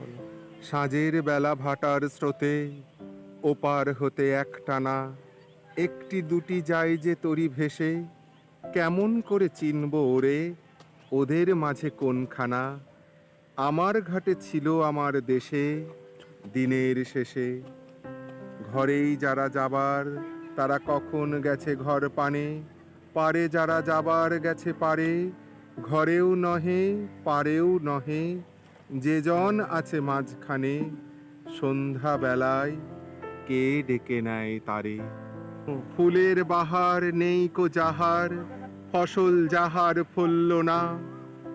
হলো। বেলা ভাটার স্রোতে ওপার হতে একটানা, একটি দুটি যায় যে তরি ভেসে, কেমন করে চিনব ওরে, ওদের মাঝে কোনখানা? আমার ঘাটে ছিল আমার দেশে, দিনের শেষে। ঘরেই যারা যাবার, তারা কখন গেছে ঘর পানে? পারে যারা যাবার গেছে পারে, ঘরেও নহে, পারেও নহে। যে জন আছে মাঝখানে সন্ধ্যা বেলায় কে ডেকে নেয় তারে? ফুলের বাহার নেই কো যাহার, ফসল যাহার ফলল না।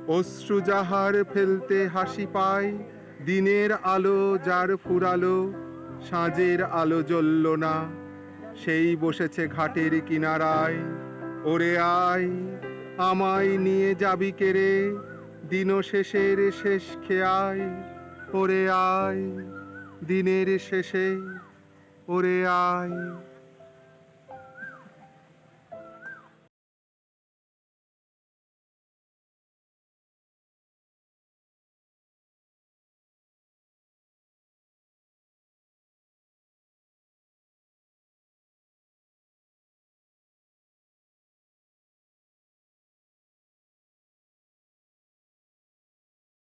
অশ্রু যাহার ফেলতে হাসি পায়, দিনের আলো যার ফুরালো সাঁঝের আলো জ্বলল না। সেই বসেছে ঘাটের কিনারায়, ওরে আয়, আমায় নিয়ে যাবি কেরে দিন শেষের শেষ খেয়ায় ওরে আয় দিনের শেষে ওরে আয়।